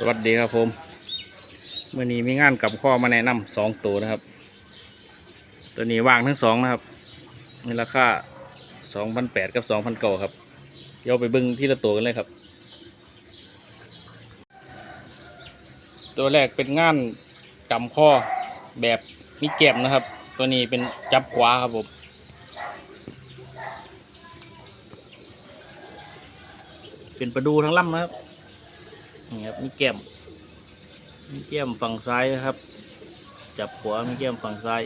สวัสดีครับผมเมื่อนี้มีงานกับข้อมาแนะนำสองตัวนะครับ ตัวนี้วางทั้งสองนะครับมีราคาสองพันแปดกับสองพันเก้าครับเดี๋ยวไปบิ้งที่ละตัวกันเลยครับ ตัวแรกเป็นงานกำข้อแบบมีแก็บนะครับ ตัวนี้เป็นจับขวาครับผมเป็นประดูทั้งลำนะครับ นี่ครับมีแก้มมีแก้มฝั่งซ้ายนะครับ จับหัวมีแก้มฝั่งซ้าย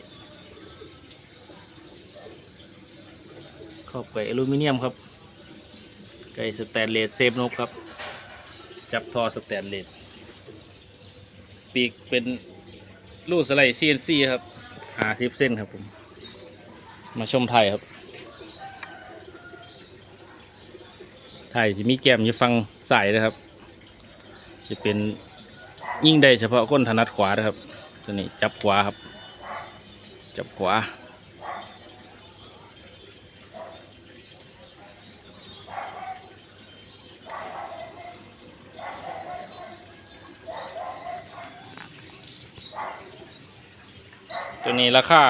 เข้าไปอลูมิเนียมครับไก่สแตนเลสเซฟนกครับ จับทอสแตนเลสปีกเป็นลูกสไลด์ CNC ครับหาสิบเส้นครับผม มาชมไทยครับ ไทยจะมีแก้มอยู่ฟังสายนะครับ จะเป็นยิ่งได้เฉพาะคนถนัดขวานะครับตัวนี้จับขวาครับ จับขวาตัวนี้ราคา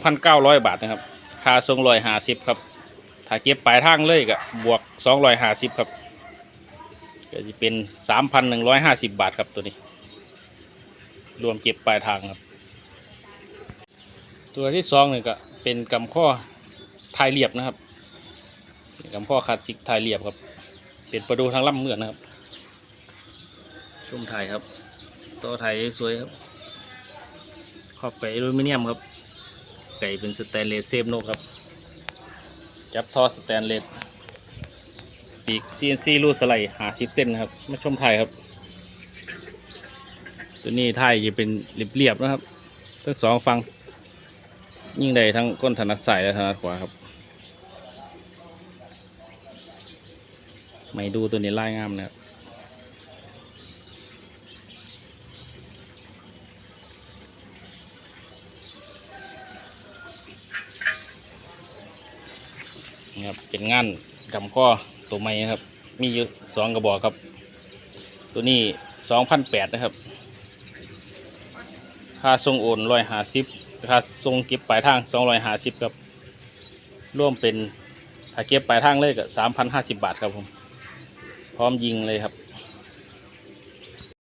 2,900 บาทนะครับ ค่าทรงรอยหาสิบครับ ถ้าเก็บปลายทางเลยก็บวก 250 ครับ ก็จะเป็น3,150บบาทครับตัวนี้ รวมเก็บปลายทางครับ ตัวที่สองนี่ก็เป็นกำข้อทายเรียบนะครับกำข้อคาสสิกทายเรียบครับ เป็นประดูทางล่ำเมือนนะครับชุ่มไทยครับ ตัวไทยสวยครับขอบไก่อลูมิเนียมครับ ไก่เป็นสแตนเลสเซฟโนครับ จับทอสแตนเลส ปีก CNC รูดสไลด์หาสิบเส้นนะครับ มาชมไทยครับ ตัวนี้ไทยจะเป็นเรียบๆนะครับ ทั้งสองฟัง ยิ่งใดทั้งก้นถนัดซ้ายและถนัดขวาครับ ไม่ดูตัวนี้ไล่งามนะครับครับเป็นงานกำข้อ ตัวใหม่นะครับ มีอยู่สองกระบอกครับ ตัวนี้สองพันแปดนะครับ ค่าทรงโอนร้อยห้าสิบค่าทรงเก็บปลายทางสองร้อยห้าสิบครับร่วมเป็นถ้าเก็บปลายทางเลยก็สามพันห้าสิบบาทครับผม พร้อมยิงเลยครับ